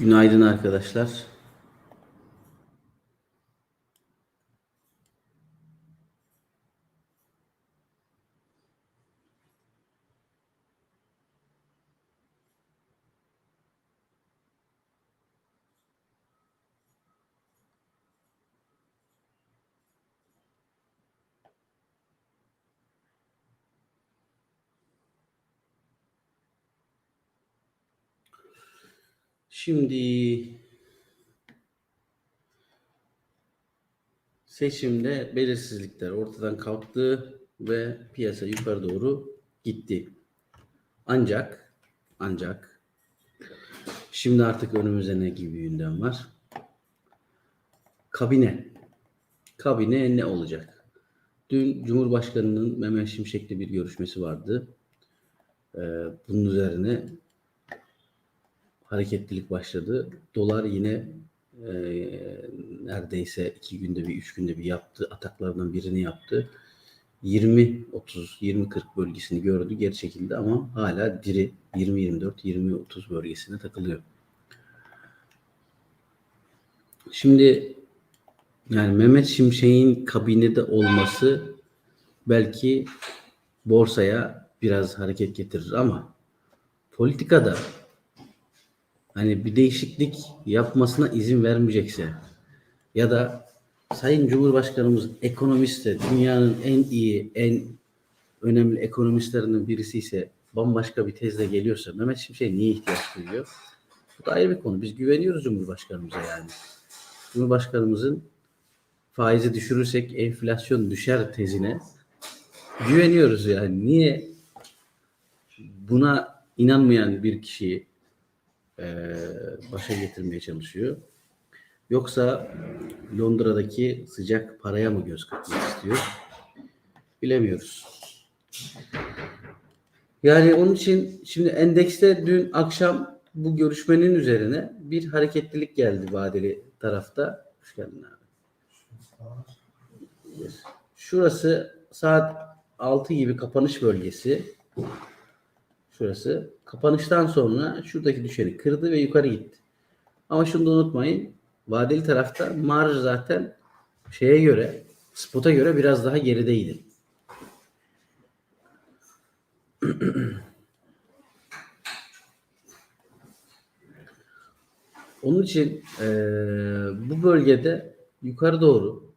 Günaydın arkadaşlar. Şimdi seçimde belirsizlikler ortadan kalktı ve piyasa yukarı doğru gitti. Ancak ancak şimdi artık önümüzde ne gibi gündem var? Kabine. Kabine ne olacak? Dün Cumhurbaşkanı'nın Mehmet Şimşek'le bir görüşmesi vardı. Ee, bunun üzerine hareketlilik başladı. Dolar yine e, neredeyse iki günde bir, üç günde bir yaptı. Ataklardan birini yaptı. 20-30, 20-40 bölgesini gördü. Geri çekildi ama hala diri 20-24, 20-30 bölgesine takılıyor. Şimdi yani Mehmet Şimşek'in kabinede olması belki borsaya biraz hareket getirir ama politikada hani bir değişiklik yapmasına izin vermeyecekse ya da Sayın Cumhurbaşkanımız ekonomist de dünyanın en iyi, en önemli ekonomistlerinden birisi ise bambaşka bir tezle geliyorsa Mehmet Şimşek niye ihtiyaç duyuyor? Bu da ayrı bir konu. Biz güveniyoruz Cumhurbaşkanımıza yani. Cumhurbaşkanımızın faizi düşürürsek enflasyon düşer tezine güveniyoruz yani. Niye buna inanmayan bir kişiyi e, başa getirmeye çalışıyor. Yoksa Londra'daki sıcak paraya mı göz kırpmak istiyor? Bilemiyoruz. Yani onun için şimdi endekste dün akşam bu görüşmenin üzerine bir hareketlilik geldi vadeli tarafta. Hoş geldin abi. Şurası saat 6 gibi kapanış bölgesi. Şurası. Kapanıştan sonra şuradaki düşeni kırdı ve yukarı gitti. Ama şunu da unutmayın. Vadeli tarafta marj zaten şeye göre, spota göre biraz daha gerideydi. Onun için eee, bu bölgede yukarı doğru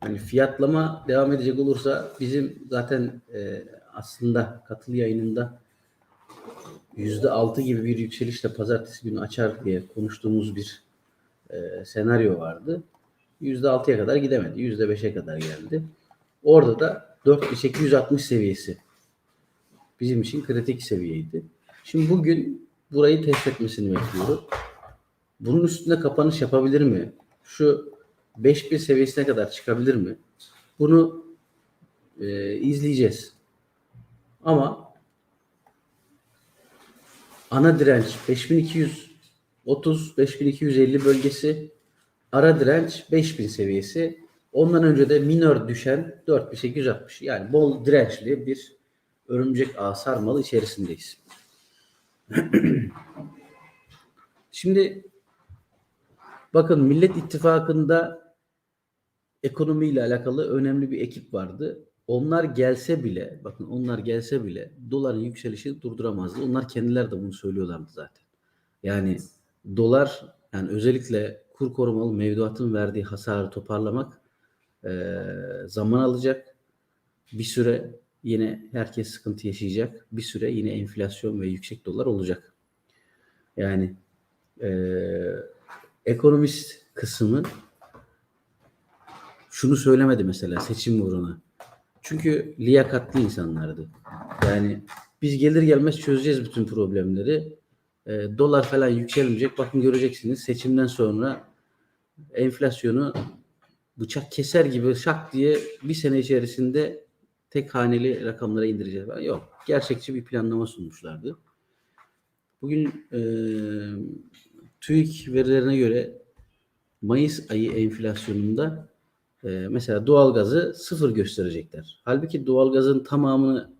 hani fiyatlama devam edecek olursa bizim zaten eee, aslında katıl yayınında yüzde altı gibi bir yükselişle pazartesi günü açar diye konuştuğumuz bir eee, senaryo vardı. Yüzde altıya kadar gidemedi. Yüzde beşe kadar geldi. Orada da 4860 seviyesi bizim için kritik seviyeydi. Şimdi bugün burayı test etmesini bekliyorum. Bunun üstünde kapanış yapabilir mi? Şu 5000 seviyesine kadar çıkabilir mi? Bunu e, izleyeceğiz. Ama ana direnç 5230 5250 bölgesi ara direnç 5000 seviyesi ondan önce de minör düşen 4860 yani bol dirençli bir örümcek ağ sarmalı içerisindeyiz. Şimdi bakın Millet İttifakı'nda ekonomiyle alakalı önemli bir ekip vardı. Onlar gelse bile, bakın onlar gelse bile doların yükselişini durduramazdı. Onlar kendileri de bunu söylüyorlardı zaten. Yani dolar yani özellikle kur korumalı mevduatın verdiği hasarı toparlamak eee, zaman alacak. Bir süre yine herkes sıkıntı yaşayacak. Bir süre yine enflasyon ve yüksek dolar olacak. Yani eee, ekonomist kısmı şunu söylemedi mesela seçim uğruna. Çünkü liyakatli insanlardı. Yani biz gelir gelmez çözeceğiz bütün problemleri. E, dolar falan yükselmeyecek. Bakın göreceksiniz seçimden sonra enflasyonu bıçak keser gibi şak diye bir sene içerisinde tek haneli rakamlara indireceğiz. Yok. Gerçekçi bir planlama sunmuşlardı. Bugün e, TÜİK verilerine göre Mayıs ayı enflasyonunda e, mesela doğalgazı sıfır gösterecekler. Halbuki doğalgazın tamamını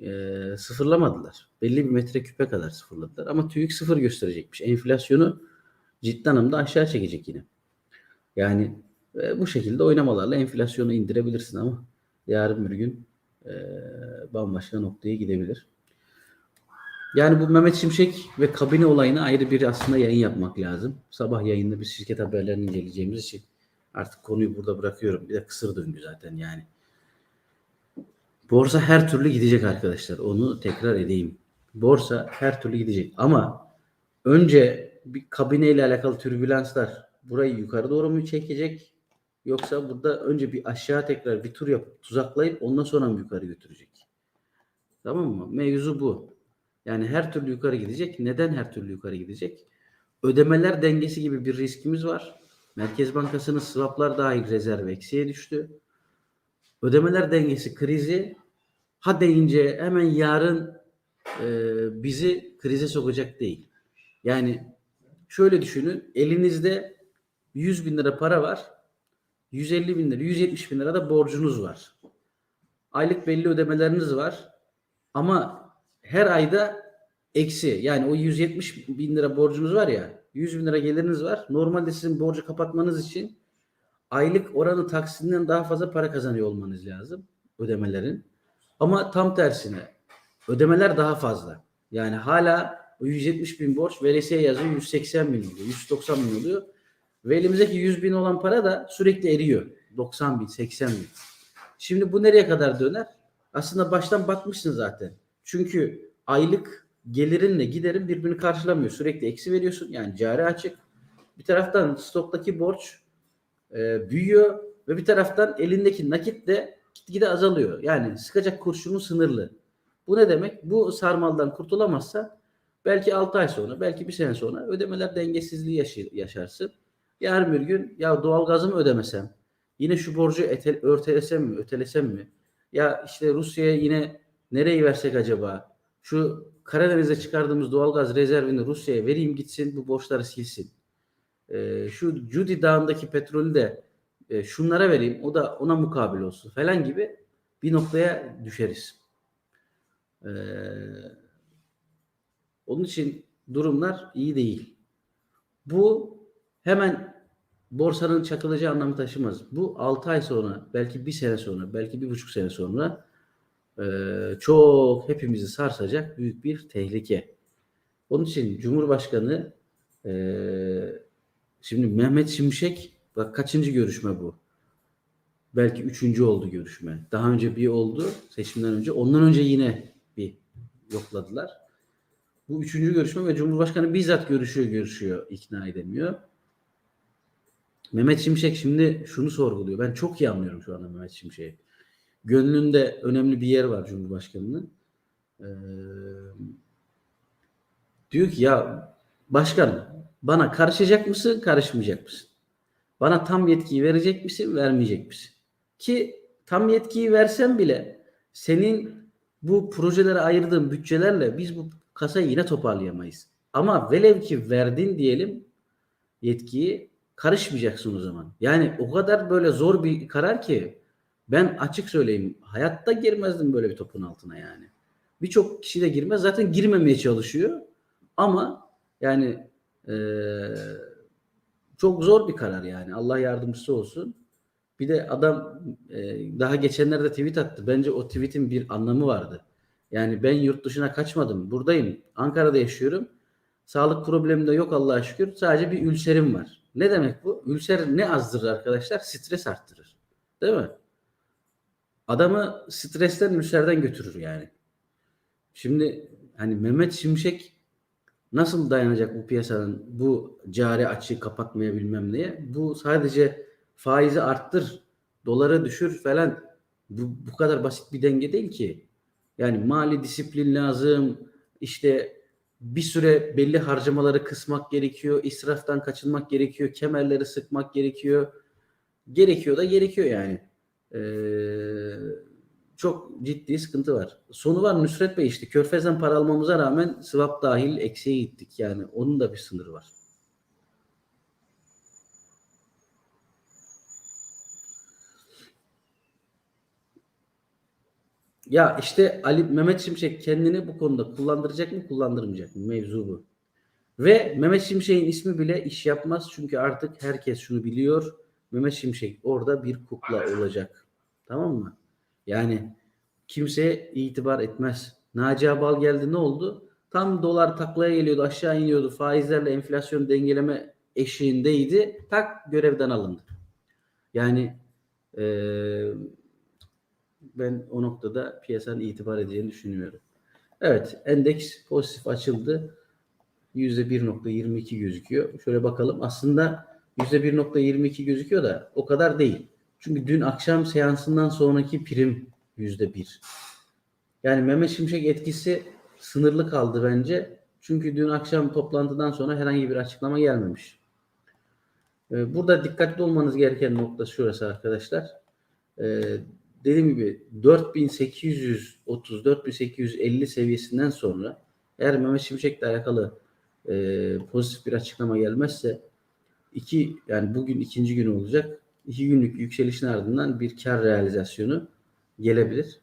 e, sıfırlamadılar. Belli bir metreküpe kadar sıfırladılar. Ama TÜİK sıfır gösterecekmiş. Enflasyonu ciddi anlamda aşağı çekecek yine. Yani e, bu şekilde oynamalarla enflasyonu indirebilirsin ama yarın bir gün e, bambaşka noktaya gidebilir. Yani bu Mehmet Şimşek ve kabine olayını ayrı bir aslında yayın yapmak lazım. Sabah yayında bir şirket haberlerini inceleyeceğimiz için artık konuyu burada bırakıyorum. Bir de kısır döngü zaten yani. Borsa her türlü gidecek arkadaşlar. Onu tekrar edeyim. Borsa her türlü gidecek. Ama önce bir kabineyle alakalı türbülanslar burayı yukarı doğru mu çekecek? Yoksa burada önce bir aşağı tekrar bir tur yapıp tuzaklayıp ondan sonra mı yukarı götürecek? Tamam mı? Mevzu bu. Yani her türlü yukarı gidecek. Neden her türlü yukarı gidecek? Ödemeler dengesi gibi bir riskimiz var. Merkez Bankası'nın swaplar dahil rezerv eksiye düştü. Ödemeler dengesi krizi ha deyince hemen yarın e, bizi krize sokacak değil. Yani şöyle düşünün elinizde 100 bin lira para var. 150 bin lira, 170 bin lira da borcunuz var. Aylık belli ödemeleriniz var. Ama her ayda eksi. Yani o 170 bin lira borcunuz var ya 100 bin lira geliriniz var. Normalde sizin borcu kapatmanız için aylık oranı taksidinden daha fazla para kazanıyor olmanız lazım ödemelerin. Ama tam tersine ödemeler daha fazla. Yani hala o 170 bin borç veresiye yazıyor 180 bin oluyor, 190 bin oluyor. Ve elimizdeki 100 bin olan para da sürekli eriyor. 90 bin, 80 bin. Şimdi bu nereye kadar döner? Aslında baştan batmışsın zaten. Çünkü aylık gelirinle giderin birbirini karşılamıyor. Sürekli eksi veriyorsun. Yani cari açık. Bir taraftan stoktaki borç e, büyüyor ve bir taraftan elindeki nakit de gitgide azalıyor. Yani sıkacak kurşunun sınırlı. Bu ne demek? Bu sarmaldan kurtulamazsa belki 6 ay sonra, belki bir sene sonra ödemeler dengesizliği yaşı- yaşarsın. Yarın bir gün ya doğalgazı mı ödemesem? Yine şu borcu ete, örtelesem mi, ötelesem mi? Ya işte Rusya'ya yine nereyi versek acaba? Şu Karadeniz'e çıkardığımız doğalgaz rezervini Rusya'ya vereyim gitsin bu borçları silsin. Ee, şu Cudi Dağı'ndaki petrolü de e, şunlara vereyim o da ona mukabil olsun falan gibi bir noktaya düşeriz. Ee, onun için durumlar iyi değil. Bu hemen borsanın çakılacağı anlamı taşımaz. Bu 6 ay sonra, belki bir sene sonra, belki bir buçuk sene sonra e, çok hepimizi sarsacak büyük bir tehlike. Onun için Cumhurbaşkanı e, şimdi Mehmet Şimşek bak kaçıncı görüşme bu? Belki üçüncü oldu görüşme. Daha önce bir oldu seçimden önce. Ondan önce yine bir yokladılar. Bu üçüncü görüşme ve Cumhurbaşkanı bizzat görüşüyor görüşüyor ikna edemiyor. Mehmet Şimşek şimdi şunu sorguluyor. Ben çok iyi anlıyorum şu anda Mehmet Şimşek'i. Gönlünde önemli bir yer var Cumhurbaşkanı'nın. Ee, diyor ki ya başkanım bana karışacak mısın, karışmayacak mısın? Bana tam yetkiyi verecek misin, vermeyecek misin? Ki tam yetkiyi versen bile senin bu projelere ayırdığın bütçelerle biz bu kasayı yine toparlayamayız. Ama velev ki verdin diyelim yetkiyi karışmayacaksın o zaman. Yani o kadar böyle zor bir karar ki ben açık söyleyeyim hayatta girmezdim böyle bir topun altına yani. Birçok kişi de girmez. Zaten girmemeye çalışıyor. Ama yani eee, çok zor bir karar yani. Allah yardımcısı olsun. Bir de adam eee, daha geçenlerde tweet attı. Bence o tweetin bir anlamı vardı. Yani ben yurt dışına kaçmadım. Buradayım. Ankara'da yaşıyorum. Sağlık problemim de yok Allah'a şükür. Sadece bir ülserim var. Ne demek bu? Ülser ne azdırır arkadaşlar? Stres arttırır. Değil mi? Adamı stresten, ülserden götürür yani. Şimdi hani Mehmet Şimşek nasıl dayanacak bu piyasanın bu cari açığı kapatmaya bilmem neye? Bu sadece faizi arttır, doları düşür falan bu, bu kadar basit bir denge değil ki. Yani mali disiplin lazım. İşte bir süre belli harcamaları kısmak gerekiyor. israftan kaçınmak gerekiyor. Kemerleri sıkmak gerekiyor. Gerekiyor da gerekiyor yani. Ee, çok ciddi sıkıntı var. Sonu var Nusret Bey işte Körfez'den para almamıza rağmen swap dahil eksiye gittik. Yani onun da bir sınırı var. Ya işte Ali Mehmet Şimşek kendini bu konuda kullandıracak mı kullandırmayacak mı? Mevzu bu. Ve Mehmet Şimşek'in ismi bile iş yapmaz çünkü artık herkes şunu biliyor. Mehmet Şimşek orada bir kukla olacak. Tamam mı? Yani kimseye itibar etmez. Naci Abal geldi ne oldu? Tam dolar taklaya geliyordu aşağı iniyordu. Faizlerle enflasyon dengeleme eşiğindeydi. Tak görevden alındı. Yani eee ben o noktada piyasanın itibar edeceğini düşünmüyorum. Evet endeks pozitif açıldı. %1.22 gözüküyor. Şöyle bakalım. Aslında %1.22 gözüküyor da o kadar değil. Çünkü dün akşam seansından sonraki prim %1. Yani Mehmet Şimşek etkisi sınırlı kaldı bence. Çünkü dün akşam toplantıdan sonra herhangi bir açıklama gelmemiş. Ee, Burada dikkatli olmanız gereken nokta şurası arkadaşlar. Ee, dediğim gibi 4830 4850 seviyesinden sonra eğer Mehmet Şimşek'le alakalı e, pozitif bir açıklama gelmezse iki yani bugün ikinci gün olacak. İki günlük yükselişin ardından bir kar realizasyonu gelebilir.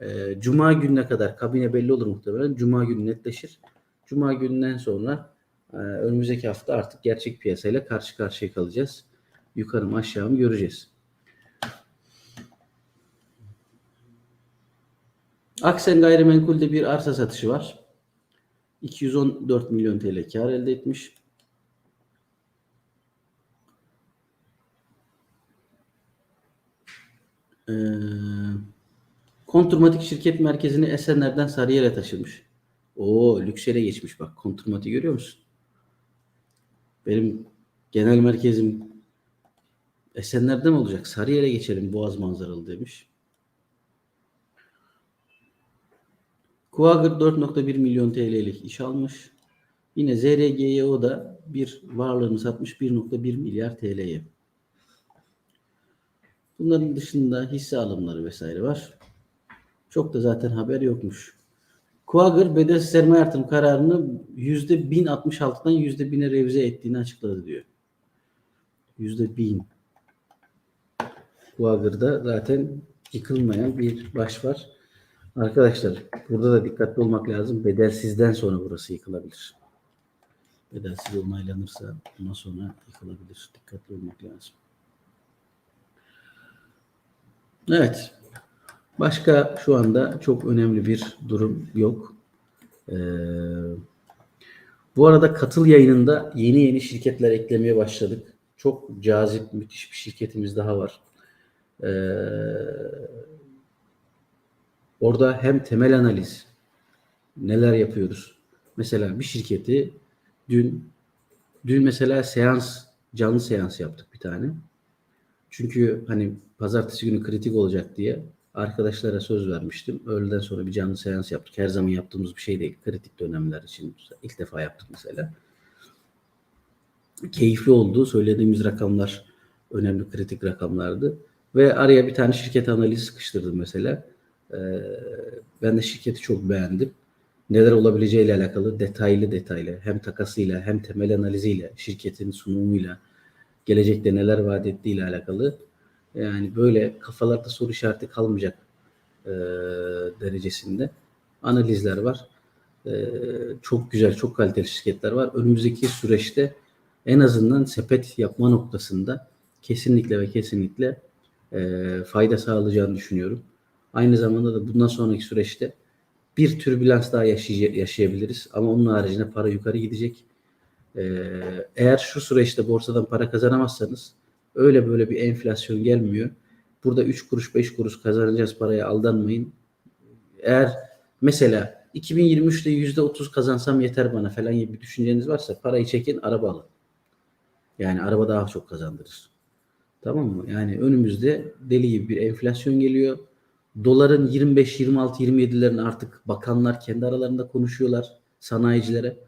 E, Cuma gününe kadar kabine belli olur muhtemelen. Cuma günü netleşir. Cuma gününden sonra e, önümüzdeki hafta artık gerçek piyasayla karşı karşıya kalacağız. Yukarı mı aşağı mı göreceğiz. Aksen Gayrimenkul'de bir arsa satışı var. 214 milyon TL kar elde etmiş. Ee, Konturmatik şirket merkezini Esenler'den Sarıyer'e taşımış. Oo lükse geçmiş bak. Konturmati görüyor musun? Benim genel merkezim Esenler'de mi olacak? Sarıyer'e geçelim Boğaz manzaralı demiş. Kuagır 4.1 milyon TL'lik iş almış. Yine ZRGYO da bir varlığını satmış 1.1 milyar TL'ye. Bunların dışında hisse alımları vesaire var. Çok da zaten haber yokmuş. Kuagır bedel sermaye artırım kararını %1066'dan %1000'e revize ettiğini açıkladı diyor. %1000. Kuagır'da zaten yıkılmayan bir baş var. Arkadaşlar burada da dikkatli olmak lazım. Bedelsizden sonra burası yıkılabilir. Bedelsiz onaylanırsa ondan sonra yıkılabilir. Dikkatli olmak lazım. Evet. Başka şu anda çok önemli bir durum yok. Ee, bu arada katıl yayınında yeni yeni şirketler eklemeye başladık. Çok cazip, müthiş bir şirketimiz daha var. Ee, orada hem temel analiz, neler yapıyoruz. Mesela bir şirketi dün dün mesela seans, canlı seans yaptık bir tane. Çünkü hani pazartesi günü kritik olacak diye arkadaşlara söz vermiştim. Öğleden sonra bir canlı seans yaptık. Her zaman yaptığımız bir şey değil. Kritik dönemler için ilk defa yaptık mesela. Keyifli oldu. Söylediğimiz rakamlar önemli kritik rakamlardı. Ve araya bir tane şirket analizi sıkıştırdım mesela. Ee, ben de şirketi çok beğendim. Neler olabileceğiyle alakalı detaylı detaylı hem takasıyla hem temel analiziyle şirketin sunumuyla gelecekte neler vaat ettiğiyle alakalı yani böyle kafalarda soru işareti kalmayacak e, derecesinde analizler var. E, çok güzel, çok kaliteli şirketler var. Önümüzdeki süreçte en azından sepet yapma noktasında kesinlikle ve kesinlikle e, fayda sağlayacağını düşünüyorum. Aynı zamanda da bundan sonraki süreçte bir türbülans daha yaşay- yaşayabiliriz. Ama onun haricinde para yukarı gidecek. Ee, eğer şu süreçte borsadan para kazanamazsanız öyle böyle bir enflasyon gelmiyor. Burada 3 kuruş 5 kuruş kazanacağız paraya aldanmayın. Eğer mesela 2023'te %30 kazansam yeter bana falan gibi bir düşünceniz varsa parayı çekin araba alın. Yani araba daha çok kazandırır. Tamam mı? Yani önümüzde deli gibi bir enflasyon geliyor. Doların 25, 26, 27'lerini artık bakanlar kendi aralarında konuşuyorlar sanayicilere.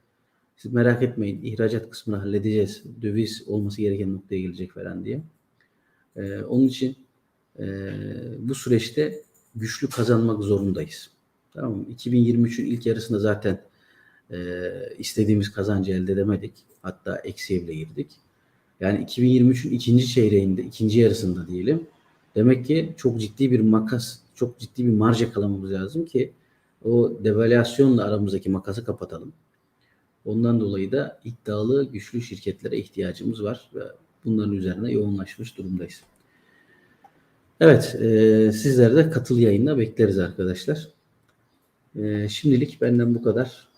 Siz merak etmeyin ihracat kısmını halledeceğiz. Döviz olması gereken noktaya gelecek falan diye. Ee, onun için e, bu süreçte güçlü kazanmak zorundayız. Tamam mı? 2023'ün ilk yarısında zaten e, istediğimiz kazancı elde edemedik. Hatta eksiye bile girdik. Yani 2023'ün ikinci çeyreğinde, ikinci yarısında diyelim. Demek ki çok ciddi bir makas, çok ciddi bir marj yakalamamız lazım ki o devalüasyonla aramızdaki makası kapatalım. Ondan dolayı da iddialı, güçlü şirketlere ihtiyacımız var ve bunların üzerine yoğunlaşmış durumdayız. Evet, e, sizler de katıl yayınına bekleriz arkadaşlar. E, şimdilik benden bu kadar.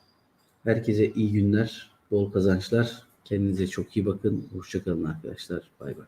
Herkese iyi günler, bol kazançlar. Kendinize çok iyi bakın. Hoşçakalın arkadaşlar. Bay bay.